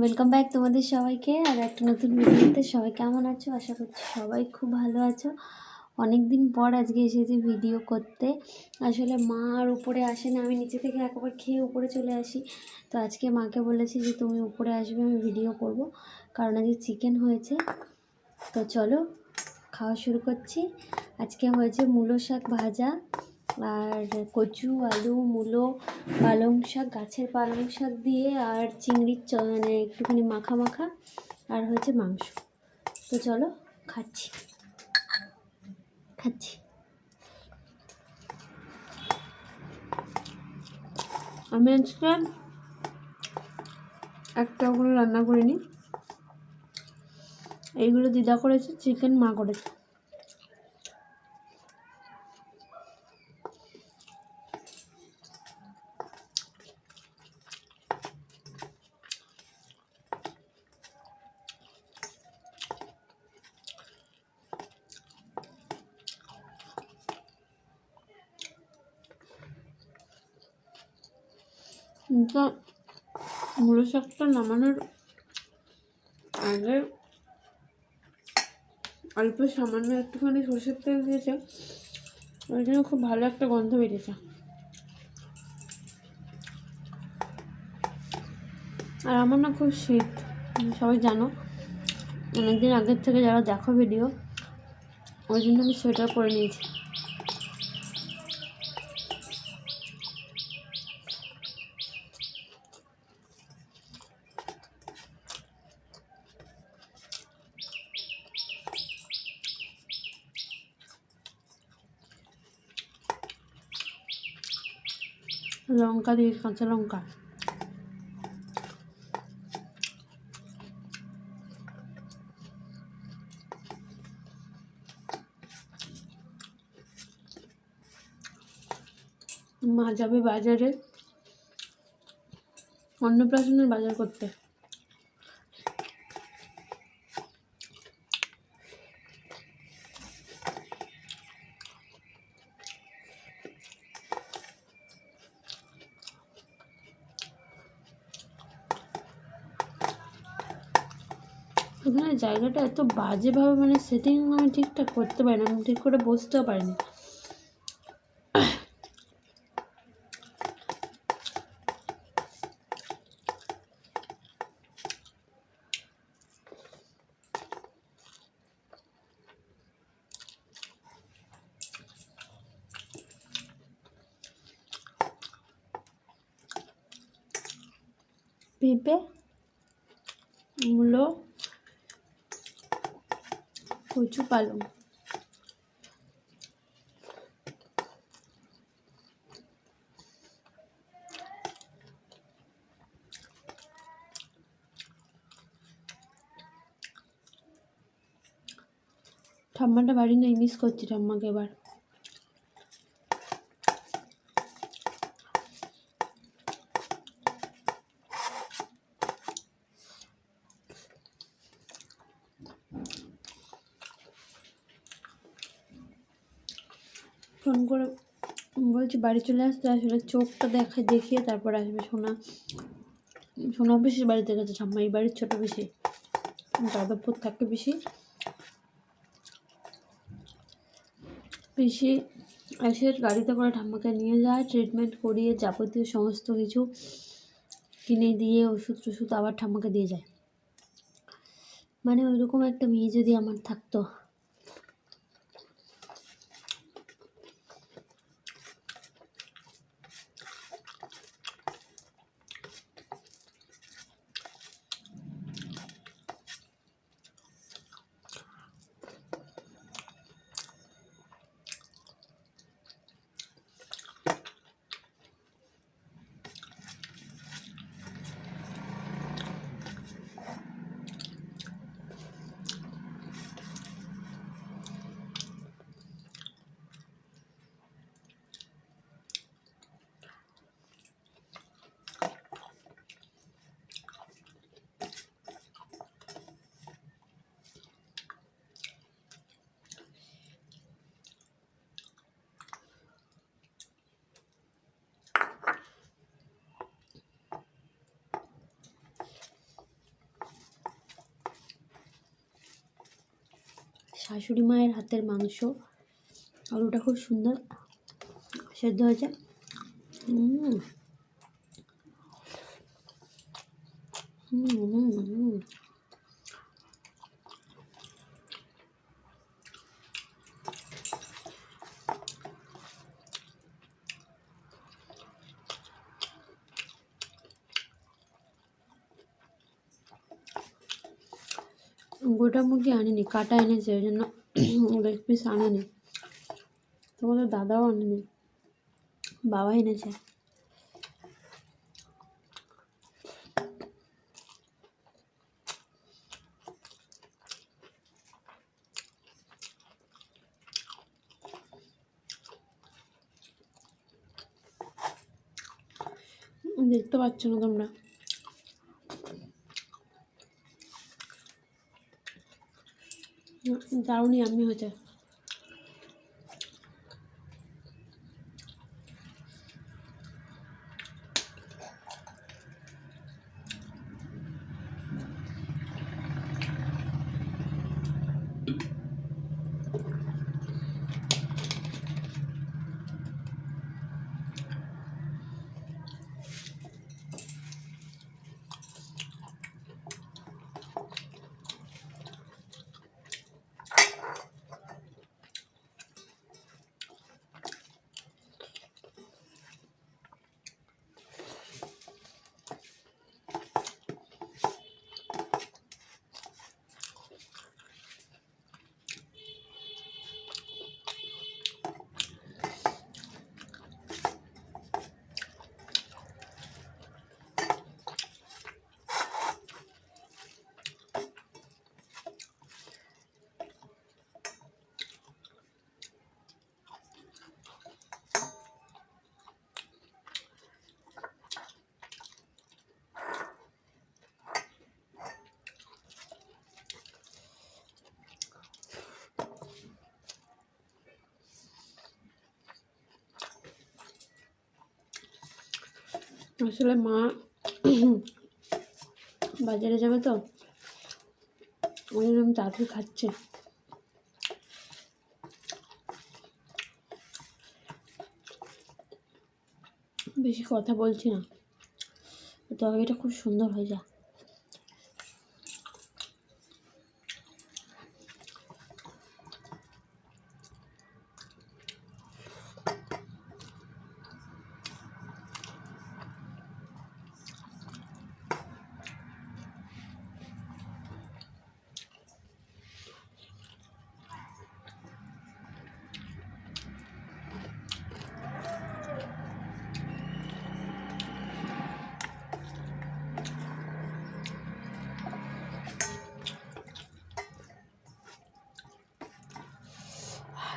Welcome তোমাদের সবাইকে, আর একটা নতুন ভিডিওতে সবাই কেমন আছো? আশা করছি সবাই খুব ভালো আছো। অনেক দিন পর আজকে এসেছি ভিডিও করতে। আসলে মা আর উপরে আসে না, আমি নিচে থেকে একবার খেয়ে উপরে চলে আসি। তো আজকে মাকে বলেছি যে, তুমি উপরে আসবে, আমি ভিডিও করব। কারণ আজকে চিকেন হয়েছে। তো চলো, খাওয়া শুরু করছি। আজকে হয়েছে মূলো শাক ভাজা আর কচু, আলু, মূলো, পালং শাক, গাছের পালং শাক দিয়ে আর চিংড়ির চ মানে একটুখানি মাখা মাখা আর হয়েছে মাংস। তো চলো, খাচ্ছি। খাচ্ছি আমি আজকে একটা করে রান্না করিনি। এইগুলো দিদা করেছে চিকেন মা করেছে। কিন্তু মূলো শাকটা নামানোর আগে অল্প সামান্য একটুখানি সরষের তেল দিয়েছে। ওই জন্য খুব ভালো একটা গন্ধ বেরিয়েছে। আর আমার না খুব শীত সবাই জানো। অনেকদিন আগের থেকে যারা দেখো ভিডিও ওই জন্য আমি সোয়েটার পরে নিয়েছি। লঙ্কা দিয়ে কাঁচা লঙ্কা। মা যাবে বাজারে। অন্নপ্রাশনের বাজার করতে। ওখানে জায়গাটা এত বাজেভাবে মানে সেটিং আমি ঠিকঠাক করতে পারি না, আমি ঠিক করে বসতেও পারিনি। পেঁপে, মূলো কচু পালং। ঠাম্মাটা বাড়ি নেই মিস করছি ঠাম্মাকে এবার। ফোন করে বলছি, বাড়ি চলে আসতে আসলে চোখটা দেখা, দেখিয়ে তারপর আসবে সোনা। সোনা পিসির বাড়িতে গেছে, ঠাম্মা এই বাড়ির ছোটো বেশি যাদবপুর থাকে বেশি। বেশি এসে গাড়িতে করে ঠাম্মাকে নিয়ে যায় ট্রিটমেন্ট করিয়ে যাবতীয় সমস্ত কিছু কিনে দিয়ে ওষুধ টষুধ আবার ঠাম্মাকে দিয়ে যায়। মানে ওইরকম একটা মেয়ে যদি আমার থাকতো। শাশুড়ি মায়ের হাতের মাংস। আলুটা খুব সুন্দর। সেদ্ধ হয়েছে। হুম হুম গোটা মুরগি আনিনি, কাটা এনেছে ওই জন্য লেগ পিস আনেনি। তোমাদের দাদাও আনেনি বাবা এনেছে। দেখতে পাচ্ছ না তোমরা? দারুণই আমি হয়েছে আসলে মা বাজারে যাবে তো, ওই জন্য আমি তাড়াতাড়ি খাচ্ছে। বেশি কথা বলছি না। তরকারিটা খুব সুন্দর হয়ে যায়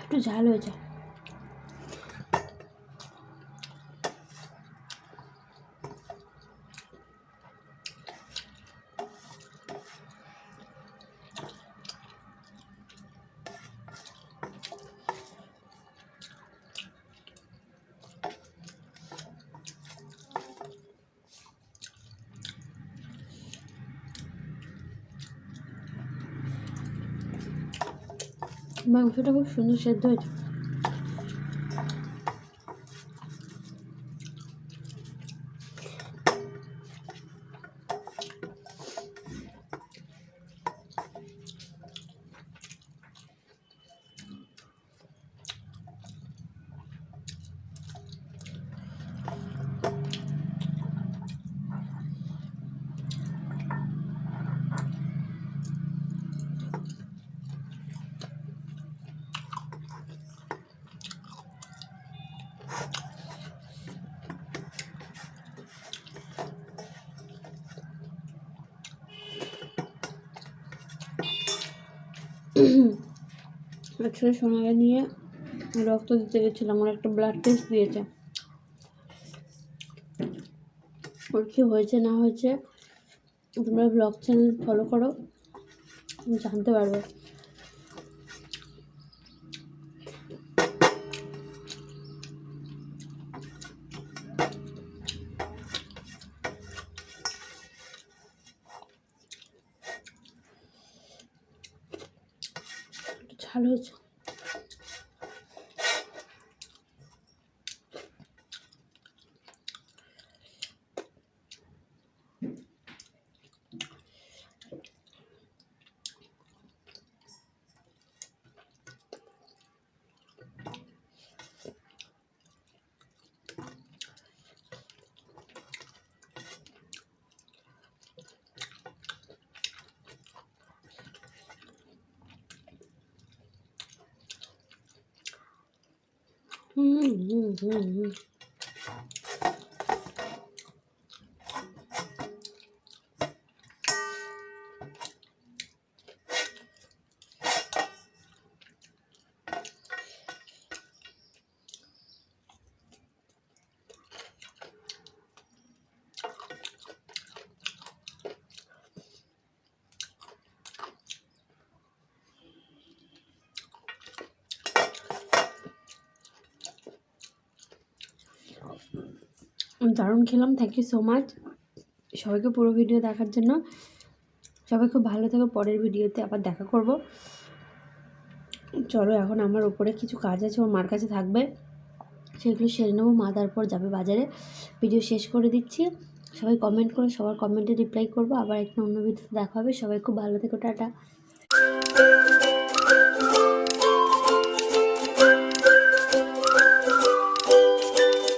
একটু ঝাল হয়েছে মাংসটা খুব সুন্দর সেদ্ধ হয়েছে। একসাথে সোনাকে নিয়ে রক্ত দিতে গেছিলাম, ওর একটা ব্লাড টেস্ট দিয়েছে। ওর কী হয়েছে, না হয়েছে, তোমরা ব্লগ চ্যানেল ফলো করো জানতে পারবে ভালো হয়েছে হুম হুম হুম হুম দারুণ খেলাম থ্যাংক ইউ সো মাচ সবাইকে পুরো ভিডিও দেখার জন্য। সবাই খুব ভালো থেকো, পরের ভিডিওতে আবার দেখা করব। চলো এখন আমার ওপরে কিছু কাজ আছে, ওর মার কাছে থাকবে। সেগুলো সেরে নেব, মা তারপর যাবে বাজারে। ভিডিও শেষ করে দিচ্ছি। সবাই কমেন্ট করে, সবার কমেন্টে রিপ্লাই করব। আবার একটা অন্য ভিডিওতে দেখা হবে। সবাই খুব ভালো থেকো, টাটা।